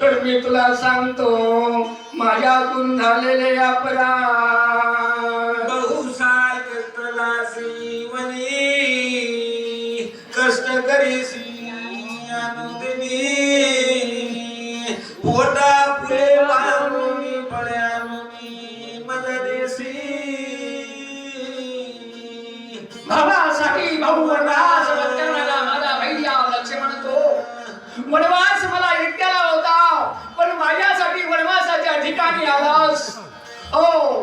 तर मी तुला सांगतो माझ्यातून झालेले अपराध. बहुसार कष्टलासी वनी कष्ट करीसी पोटा फळ्यानुनी मददेसी भावासाठी भाऊ ठिकाणी आलास ओ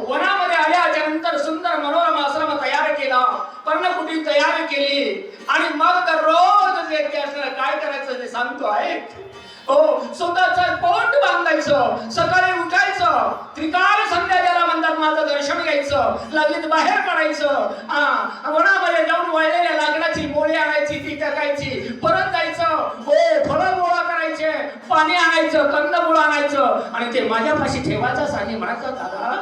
वनामध्ये आल्याच्यानंतर सुंदर मनोरम आश्रम तयार केला. पर्णकुटी तयार केली. आणि मग तर रोज जे काय करायचं ते सांगतो आहे हो स्वतःच पोट बांधायचं. सकाळी उठायचं. त्रिकाल संध्या ज्याला म्हणतात माझं दर्शन घ्यायचं. लगेच बाहेर पडायचं. वनामध्ये जाऊन वाळलेल्या लाकडाची मोळी आणायची ती टाकायची. परत जायचं. हो फळं पाणी आणायचं कंदमुळ आणायचं आणि ते माझ्यापाशी ठेवायचं आणि म्हणायचं दादा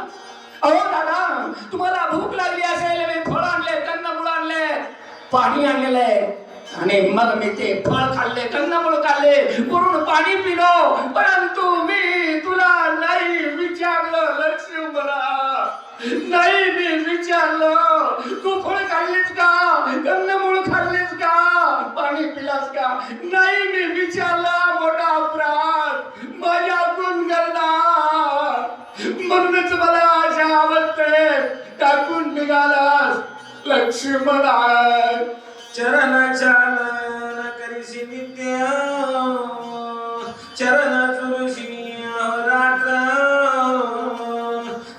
अहो दादा तुम्हाला भूक लागली असेल मी फळ आणले कंदमूळ आणले पाणी आणलेलं आहे. आणि मग मी ते फळ खाल्ले कंदमूळ खाल्ले करून पाणी पिलो परंतु मी तुला नाही विचारलं लक्ष्मी मला नाही मी विचारलं. लक्ष्मण चरणचालन करीसी नित्य. चरण चुरशी रात्र.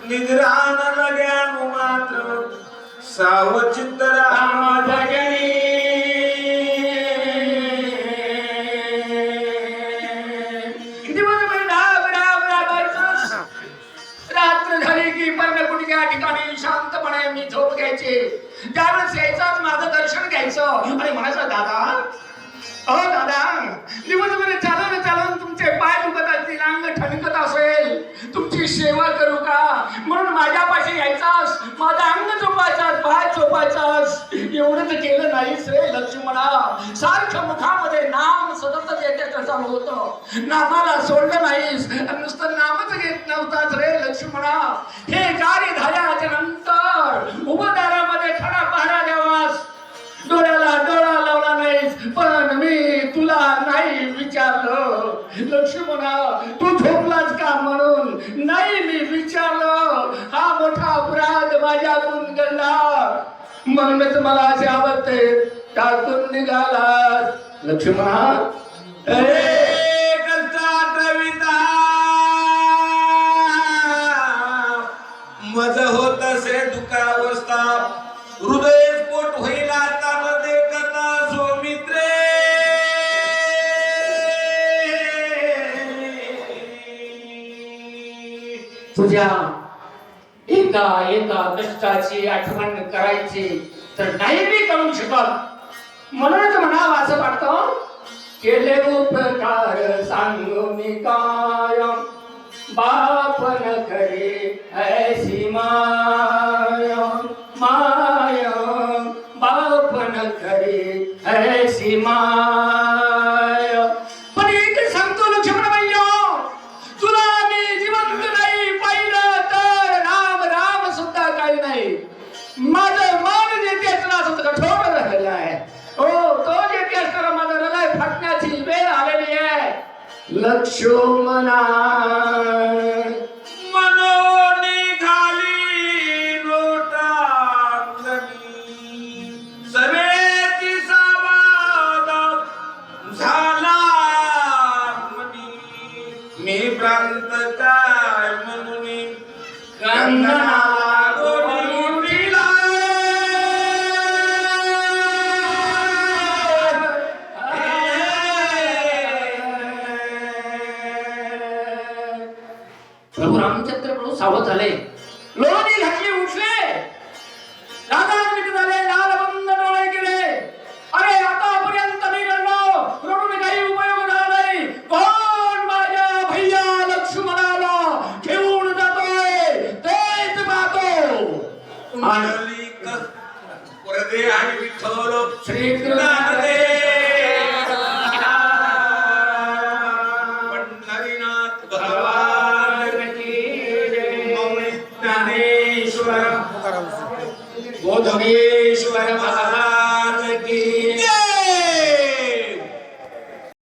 निद्रा न मात्र. सावचित्त राम राम मी त्यावेळेस यायचं माझं दर्शन घ्यायचं. आणि म्हणायचं दादा अहो दादा दिवसभर चालवून चालवून तुमचे पाय दुखत असतील अंग ठणकत असेल. तुमची सेवा करू का? म्हणून माझ्यापाशी यायचास. माझा अंग चोपायचास पाय चोपायचास एवढं तर केलं नाहीस रे लक्ष्मणा सारखं मुखामध्ये नाम सतत येते चालू होतं. नामाला सोडलं नाहीस. नुसतं नामच घेत नव्हताच रे लक्ष्मणा हे कार्य झाल्याच्यानंतर मला असे आवडते त्यातून निघाला लक्ष्मण. ए, मज होत असे दुखावस्था. हृदय स्फोट होईल आता न देखता सौमित्रे. तुझ्या एका एका कष्टाची आठवण करायची. तर नाही मी करू शकत. म्हणूनच म्हणावं असं वाटतं. केले उपकार सांगू मी का? लक्ष्मणा. मनोनी घाली लोटांगणी सर्वेची सावाद झाला मी प्रांत काय म्हणून कंगना सावध झाले. लोणी घातली उठले. झाले लाल बंद डोळे अरे आतापर्यंत मी रडून काही उपयोग झाला नाही. कोण माझ्या भैया लक्ष्मणाला घेऊन जातोय. तेच पाहतो. आणि मंडलिक वरदे आणि विठ्ठल श्रीकृष्ण ज्ञानेश्वर बोधगेश्वर महाराज